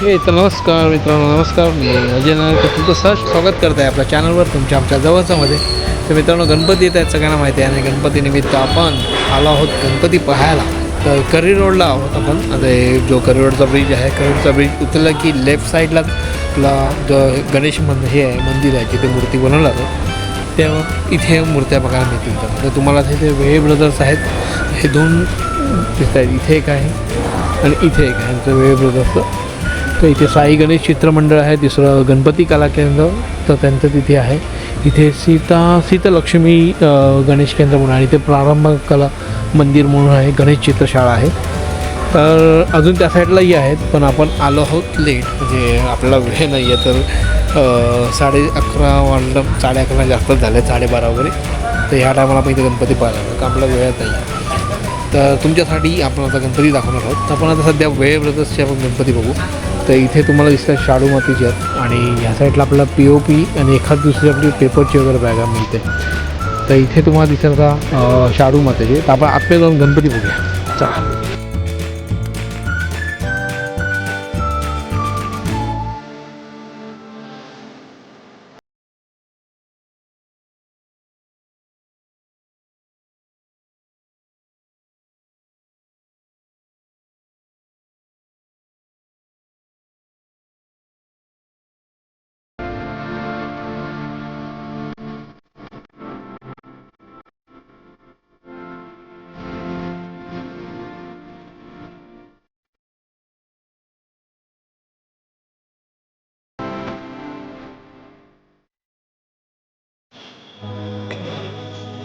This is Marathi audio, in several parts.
हे तर नमस्कार मित्रांनो नमस्कार. मी अजय नायक तुमचं सहज स्वागत करत आहे आपल्या चॅनलवर तुमच्या आमच्या जवळच्यामध्ये तर मित्रांनो गणपती येत आहेत सगळ्यांना माहिती आहे. आणि गणपतीनिमित्त आपण आलो आहोत गणपती पाहायला. तर करी रोडला आहोत आपण. आता जो करी रोडचा ब्रिज आहे करी रोडचा ब्रिज उतरला की लेफ्ट साईडला आपला जो गणेश मंदिर हे आहे मंदिर आहे जिथे मूर्ती बनवला जातो. तेव्हा इथे मूर्त्या बघायला मिळतील. तर तुम्हाला तिथे वे ब्रदर्स आहेत. हे दोन दिसत आहेत इथे एक आहे आणि इथे एक आहे. आमचं वे ब्रदर्सचं तर इथे साई गणेश चित्रमंडळ आहे दुसरं गणपती कला केंद्र तर त्यांचं तिथे आहे. इथे सीता सीतलक्ष्मी गणेश केंद्र म्हणून आणि इथे प्रारंभ कला मंदिर म्हणून आहे गणेश चित्रशाळा आहे. तर अजून त्या साईडलाही आहेत पण आपण आलो आहोत लेट म्हणजे आपल्याला वेळ नाही आहे तर साडे अकरा वाढलं साडे अकरा जास्तच झाले साडेबारा वगैरे. तर ह्या टायमाला आपण इथे गणपती पाहायला का आपला वेळच नाही आहे. तर तुमच्यासाठी आपण आता गणपती दाखवणार आहोत. तर आपण आता सध्या वेळ ब्रदर्सचे आपण गणपती बघू. तर इथे तुम्हाला दिसतात शाडू मातीचे आहेत आणि ह्या साईडला आपल्याला पी ओ पी आणि एखाद दुसरी आपली पेपरची वगैरे बॅगा मिळते. तर इथे तुम्हाला दिसत का शाडू मातीचे तर आपण आतमध्ये जाऊन गणपती बघूया. चला.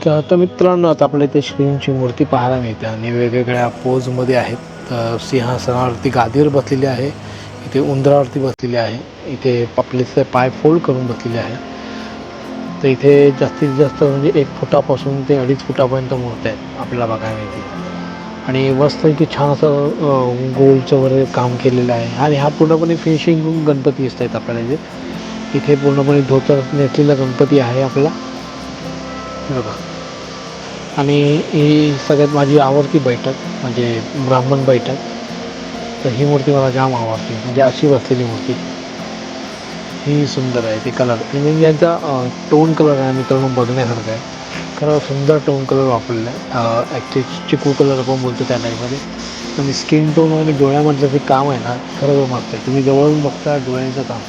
तर आता मित्रांनो आता आपल्या इथे श्रींची मूर्ती पाहायला मिळते आणि वेगवेगळ्या पोजमध्ये आहेत. सिंहासनावरती गादीवर बसलेली आहे इथे उंदरावरती बसलेली आहे इथे आपले पाय फोल्ड करून बसलेले आहे. तर इथे जास्तीत जास्त म्हणजे एक फुटापासून ते अडीच फुटापर्यंत मूर्ती आहेत आपल्याला बघायला मिळते आणि मस्त की छान असं गोलचं वगैरे काम केलेलं आहे. आणि हा पूर्णपणे फिनिशिंग गणपती दिसत आहेत आपल्याला इथे. इथे पूर्णपणे धोतर नेसलेला गणपती आहे आपला. बघा. आणि ही सगळ्यात माझी आवडती बैठक म्हणजे ब्राह्मण बैठक. तर ही मूर्ती मला जाम आवडते म्हणजे अशी बसलेली मूर्ती. ही सुंदर आहे ती कलर म्हणजे यांचा टोन कलर आहे मित्रांनो बघण्यासारखं आहे. खरं सुंदर टोन कलर वापरलेला आहे. ॲक्च्युली चिकू कलर आपण बोलतो त्या टाईपमध्ये आणि स्किन टोन आणि डोळ्यामधलं जे काम आहे ना खरं मस्त आहे. तुम्ही जवळून बघता डोळ्यांचं काम.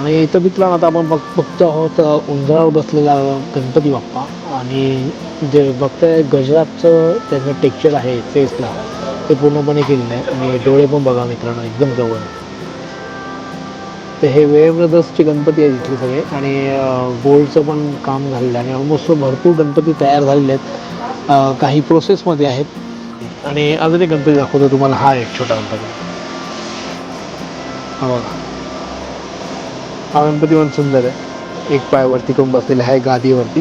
आणि इथं मित्रांनो आता आपण बघ बघतो आहोत उंदरावर बसलेला गणपती बाप्पा. आणि जे बघताय गजरातचं त्याचं टेक्चर आहे फेसला ते पूर्णपणे केलेलं आहे. आणि डोळे पण बघा मित्रांनो एकदम जवळ. तर हे वेळ गणपती आहेत इथले सगळे. आणि गोल्डचं पण काम झालेलं आहे. आणि ऑलमोस्ट भरपूर गणपती तयार झालेले आहेत. काही प्रोसेसमध्ये आहेत. आणि अजून एक गणपती दाखवतो तुम्हाला. हा एक छोटा गणपती. हा बघा. हा गणपती पण सुंदर आहे. एक पाय वरती करून बसलेला आहे गादीवरती.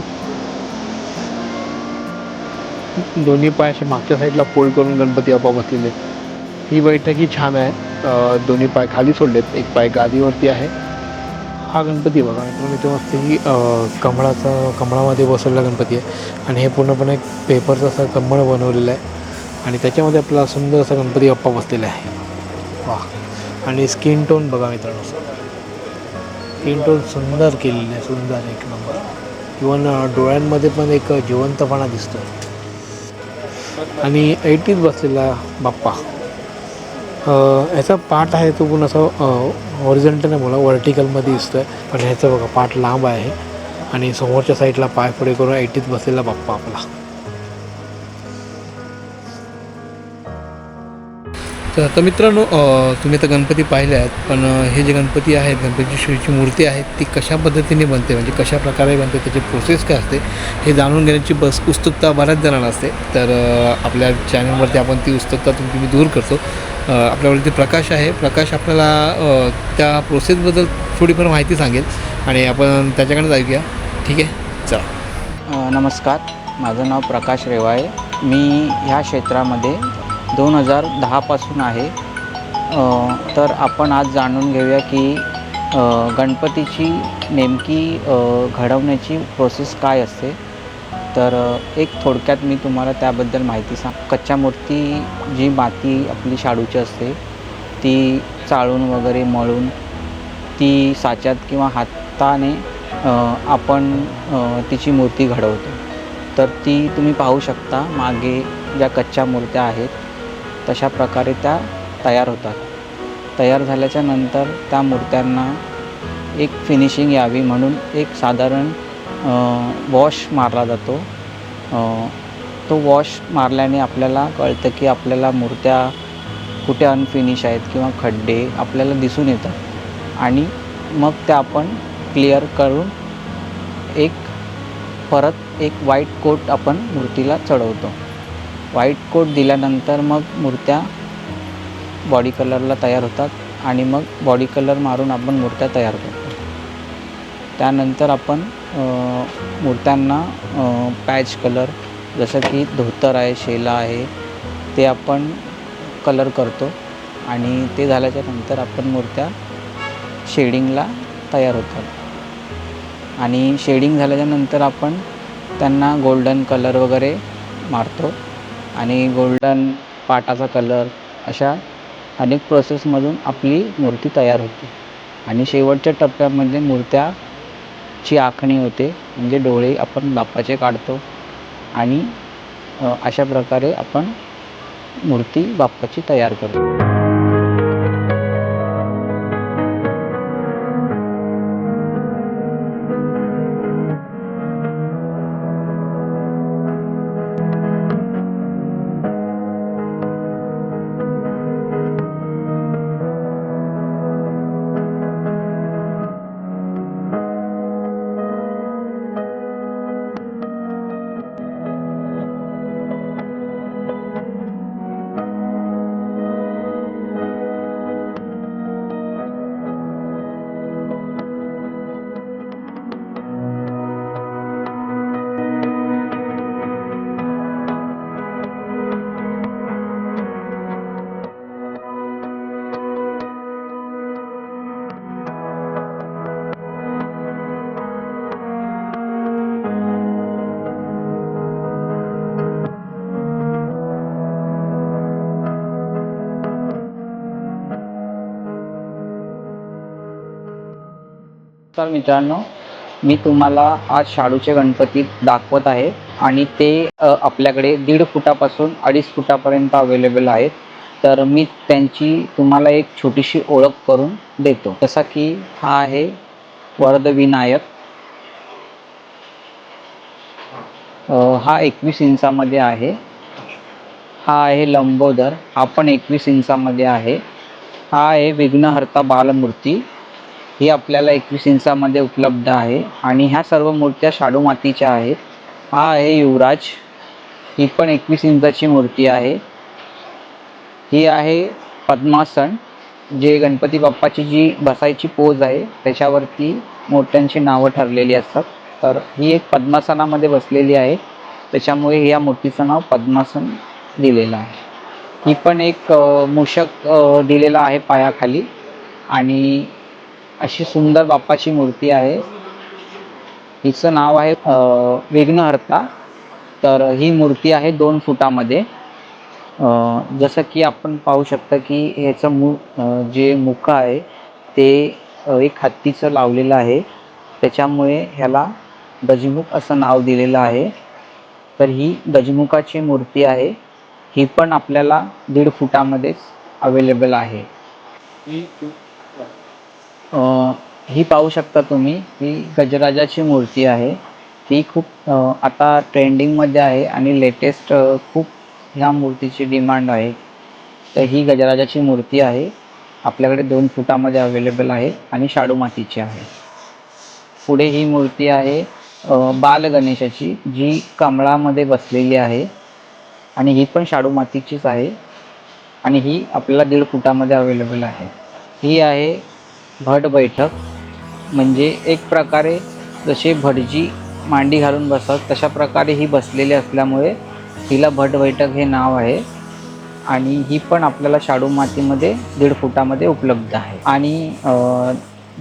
दोन्ही पाय असे मागच्या साईडला फोल्ड करून गणपती बाप्पा बसलेले आहेत. ही बैठक ही छान आहे. दोन्ही पाय खाली सोडलेत एक पाय गादीवरती आहे. हा गणपती बघा मित्रांनो इथे मस्त ही कमळाचा कमळामध्ये बसवलेला गणपती आहे. आणि हे पूर्णपणे पेपरचं असं कमळ बनवलेलं आहे. आणि त्याच्यामध्ये आपला सुंदर असा गणपती बाप्पा बसलेला आहे. वा आणि स्किन टोन बघा मित्रांनो स्किन टोन सुंदर केलेलं आहे सुंदर एक नंबर इवन डोळ्यांमध्ये पण एक जिवंतपणा दिसतो आणि ऐटीत बसलेला बाप्पा. याचा पाठ आहे तो पण असं ऑरिजेंटल नाही बोला वर्टिकलमध्ये दिसतो आहे पण ह्याचं बघा पाठ लांब आहे. आणि समोरच्या साईडला पाय पुढे करून ऐटीत बसलेला बाप्पा आपला. तर आता मित्रांनो तुम्ही आता गणपती पाहिले आहेत पण हे जे गणपती आहेत गणपतीची शिवची मूर्ती आहे ती कशा पद्धतीने बनते म्हणजे कशा प्रकारे बनते त्याची प्रोसेस काय असते हे जाणून घेण्याची बस उत्सुकता बऱ्याच जणांना असते. तर आपल्या चॅनलवरती आपण ती उत्सुकता तुमची मी दूर करतो. आपल्यावरती प्रकाश आहे. प्रकाश आपल्याला त्या प्रोसेसबद्दल थोडीफार माहिती सांगेल आणि आपण त्याच्याकडे जाऊया. ठीक आहे? चला. नमस्कार. माझं नाव प्रकाश रेवाळे. मी ह्या क्षेत्रामध्ये दोन हजार दहापासून आहे. तर आपण आज जाणून घेऊया की गणपतीची नेमकी घडवण्याची प्रोसेस काय असते. तर एक थोडक्यात मी तुम्हाला त्याबद्दल माहिती सांग कच्च्या मूर्ती जी माती आपली शाडूची असते ती चाळून वगैरे मळून ती साच्यात किंवा हाताने आपण तिची मूर्ती घडवतो. तर ती तुम्ही पाहू शकता मागे ज्या कच्च्या मूर्त्या आहेत तशा प्रकारे त्या तयार होतात. तयार झाल्याच्यानंतर त्या मूर्त्यांना एक फिनिशिंग यावी म्हणून एक साधारण वॉश मारला जातो. तो वॉश मारल्याने आपल्याला कळतं की आपल्याला मूर्त्या कुठे अनफिनिश आहेत किंवा खड्डे आपल्याला दिसून येतात. आणि मग त्या आपण क्लिअर करून एक परत एक वाईट कोट आपण मूर्तीला चढवतो. व्हाईट कोट दिल्यानंतर मग मूर्त्या बॉडी कलरला तयार होतात आणि मग बॉडी कलर मारून आपण मूर्त्या तयार करतो. त्यानंतर आपण मूर्त्यांना पॅच कलर जसं की धोतर आहे शेला आहे ते आपण कलर करतो आणि ते झाल्याच्यानंतर आपण मूर्त्या शेडिंगला तयार होतात. आणि शेडिंग झाल्याच्यानंतर आपण त्यांना गोल्डन कलर वगैरे मारतो. आणि गोल्डन पाटाचा कलर अशा अनेक प्रोसेसमधून आपली मूर्ती तयार होते. आणि शेवटच्या टप्प्यामध्ये मूर्त्याची आखणी होते. म्हणजे डोळे आपण बाप्पाचे काढतो आणि अशा प्रकारे आपण मूर्ती बाप्पाची तयार करतो. नमस्कार मित्रांनो मी तुम्हाला आज शाडूचे गणपती दाखवत आहे आणि ते आपल्याकडे दीड फुटापासून अडीच फुटापर्यंत अवेलेबल आहेत. तर मी त्यांची तुम्हाला एक छोटीशी ओळख करून देतो. जसा की हा आहे वरदविनायक. हा एकवीस इंचामध्ये आहे. हा आहे लंबोदर. हा पण एकवीस इंचामध्ये आहे. हा आहे विघ्नहर्ता बालमूर्ती. ही आपल्याला एकवीस इंचामध्ये उपलब्ध आहे. आणि ह्या सर्व मूर्त्या शाडू मातीच्या आहेत. हा आहे युवराज. ही पण एकवीस इंचाची मूर्ती आहे. ही आहे पद्मासन जे गणपती बाप्पाची जी बसायची पोज आहे त्याच्यावरती मूर्त्यांची नावं ठरलेली असतात. तर ही एक पद्मासनामध्ये बसलेली आहे. त्याच्यामुळे या मूर्तीचं नाव पद्मासन दिलेलं आहे. ही पण एक मूषक दिलेला आहे पायाखाली. आणि अशी सुंदर बाप्पाची मूर्ती आहे. हिचं नाव आहे विघ्नहर्ता. तर ही मूर्ती आहे दोन फुटामध्ये. जसं की आपण पाहू शकता की ह्याचं मु जे मुख आहे ते एक हत्तीचं लावलेलं आहे. त्याच्यामुळे ह्याला गजमुख असं नाव दिलेलं आहे. तर ही गजमुखाची मूर्ती आहे. ही पण आपल्याला दीड फुटामध्येच अवेलेबल आहे. ही पाहू शकता तुम्ही ही गजराजाची मूर्ती आहे. ती खूप आता ट्रेंडिंगमध्ये आहे आणि लेटेस्ट खूप ह्या मूर्तीची डिमांड आहे. तर ही गजराजाची मूर्ती आहे. आपल्याकडे दोन फुटामध्ये अवेलेबल आहे आणि शाडू मातीची आहे. पुढे ही मूर्ती आहे बाल गणेशाची जी कमळामध्ये बसलेली आहे. आणि ही पण शाडू मातीचीच आहे. आणि ही आपल्याला दीड फुटामध्ये अवेलेबल आहे. ही आहे भट बैठक म्हणजे एक प्रकारे जसे भटजी मांडी घालून बसतात तशा प्रकारे ही बसलेली असल्यामुळे हिला भट बैठक हे नाव आहे आणि ही पण आपल्याला शाडू मातीमध्ये दीड फुटामध्ये उपलब्ध आहे. आणि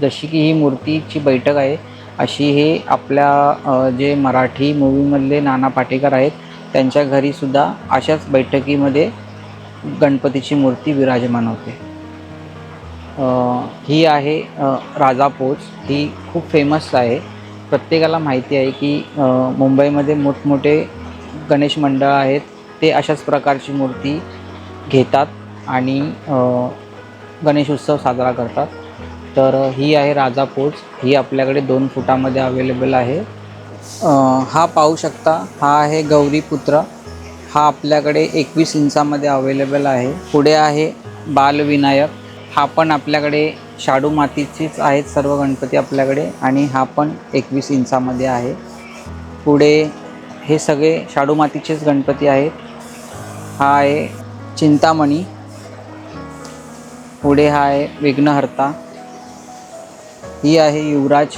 जशी की ही मूर्तीची बैठक आहे अशी हे आपल्या जे मराठी मूवीमधले नाना पाटेकर आहेत त्यांच्या घरीसुद्धा अशाच बैठकीमध्ये गणपतीची मूर्ती विराजमान होते. ही आहे राजा पोच. ही खूप फेमस आहे. प्रत्येकाला माहिती आहे की मुंबईमध्ये मोठमोठे गणेश मंडळ आहेत. ते अशाच प्रकारची मूर्ती घेतात आणि गणेश उत्सव साजरा करतात. तर ही आहे राजा पोच. ही आपल्याकडे दोन फुटामध्ये अवेलेबल आहे. हा पाहू शकता हा आहे गौरीपुत्र हा आपल्याकडे एकवीस इंचामध्ये अवेलेबल आहे. पुढे आहे बालविनायक. हा पण आपल्याकडे शाडू मातीचीच आहेत सर्व गणपती आपल्याकडे आणि हा पण एकवीस इंचामध्ये आहे. पुढे हे सगळे शाडू मातीचेच गणपती आहेत. हा आहे चिंतामणी. पुढे हा आहे विघ्नहर्ता. ही आहे युवराज.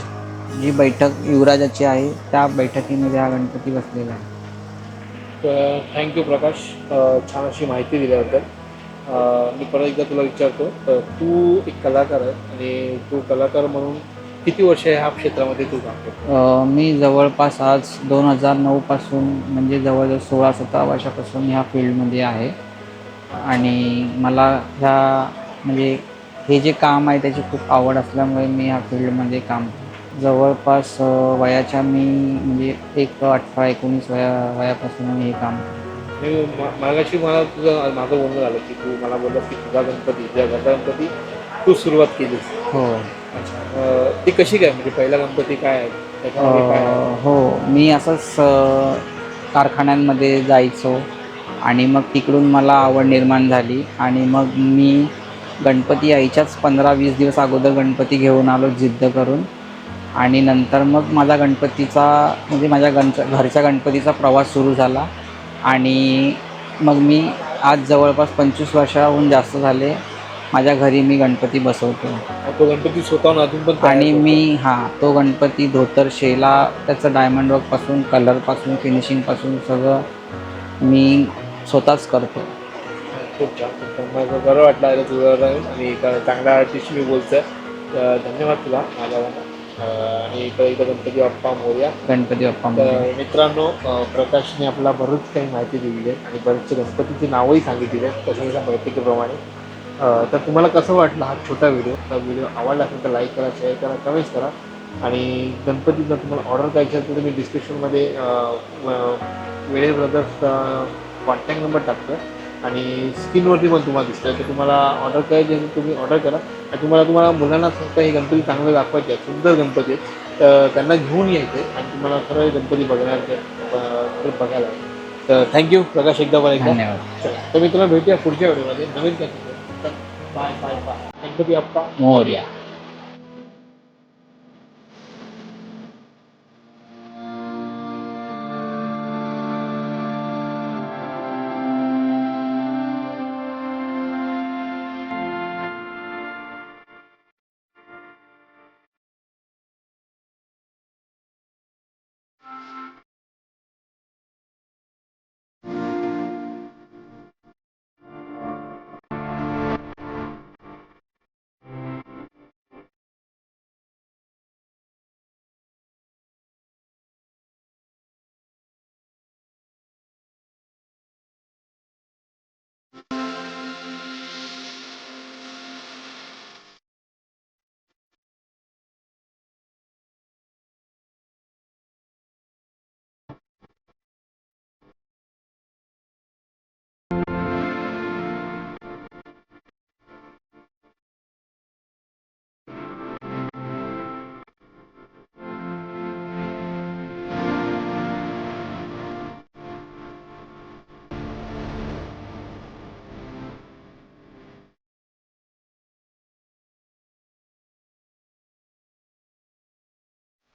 जी बैठक युवराजाची आहे त्या बैठकीमध्ये हा गणपती बसलेला आहे. तर थँक्यू प्रकाश. छान अशी माहिती दिल्याबद्दल. मी परत एकदा तुला विचारतो तर तू एक कलाकार आहे आणि तू कलाकार म्हणून किती वर्ष ह्या क्षेत्रामध्ये तू करतो? मी जवळपास आज दोन हजार नऊपासून म्हणजे जवळजवळ सोळा सतरा वर्षापासून ह्या फील्डमध्ये आहे. आणि मला ह्या म्हणजे हे जे काम आहे त्याची खूप आवड असल्यामुळे मी ह्या फील्डमध्ये काम जवळपास वयाच्या मी म्हणजे एक अठरा एकोणीस वया वयापासून मी हे काम करतो. मी मागाशी मला तुझं माझं बोलणं झालं की तू मला बोललास की तुझा गणपती तुझ्या घरचा गणपती तू सुरुवात केलीस. हो. अ, ती कशी काय म्हणजे पहिला गणपती काय आहे? त्याच्यामध्ये काय आहे? अ, हो. मी असंच अ, कारखान्यांमध्ये जायचो आणि मग तिकडून मला आवड निर्माण झाली आणि मग मी गणपती यायच्याच पंधरा वीस दिवस अगोदर गणपती घेऊन आलो जिद्द करून. आणि नंतर मग माझा गणपतीचा म्हणजे माझ्या गण घरच्या गणपतीचा प्रवास सुरू झाला. आणि मग मी आज जवळपास पंचवीस वर्षाहून जास्त झाले. माझ्या घरी मी गणपती बसवतो. तो गणपती स्वतःहून अजून पण आणि. मी हां तो गणपती धोतर शेला त्याचं डायमंड वर्कपासून कलरपासून फिनिशिंगपासून सगळं मी स्वतःच करतो. खूप छान खूप छान. मला बरं वाटलं तुझं आणि एक चांगल्या आर्टिस्ट मी बोलतोय. तर धन्यवाद तुला. माझ्या आणि इकडे इथं गणपती बाप्पा मोर्या. गणपती बाप्पा तर. मित्रांनो प्रकाशने आपला बरंच काही माहिती दिलेली आहे आणि बरेचसे गणपतीची नावंही सांगितलेली आहेत तशाच्या बैठकीप्रमाणे तर तुम्हाला कसं वाटलं हा छोटा व्हिडिओ? तर व्हिडिओ आवडला असेल तर लाईक करा शेअर करा कमेंट्स करा. आणि गणपती जर तुम्हाला ऑर्डर करायची असेल तर तुम्ही डिस्क्रिप्शनमध्ये वेळे ब्रदर्स कॉन्टॅक्ट नंबर टाकतो आणि स्क्रीनवरती पण तुम्हाला दिसतंय. तर तुम्हाला ऑर्डर करायची असेल तुम्ही ऑर्डर करा. आणि तुम्हाला तुम्हाला मुलांना फक्त हे गणपती चांगले दाखवायचे आहेत सुंदर गणपती आहेत. तर त्यांना घेऊन यायचे आणि तुम्हाला खरं हे गणपती बघण्याचे बघायला तर थँक्यू प्रकाश एकदा एकदा. धन्यवाद. तर मित्रांनो भेटूया पुढच्या व्हिडिओमध्ये. नवीन काय बाय बाय बाय गणपती अप्पा मोर्या.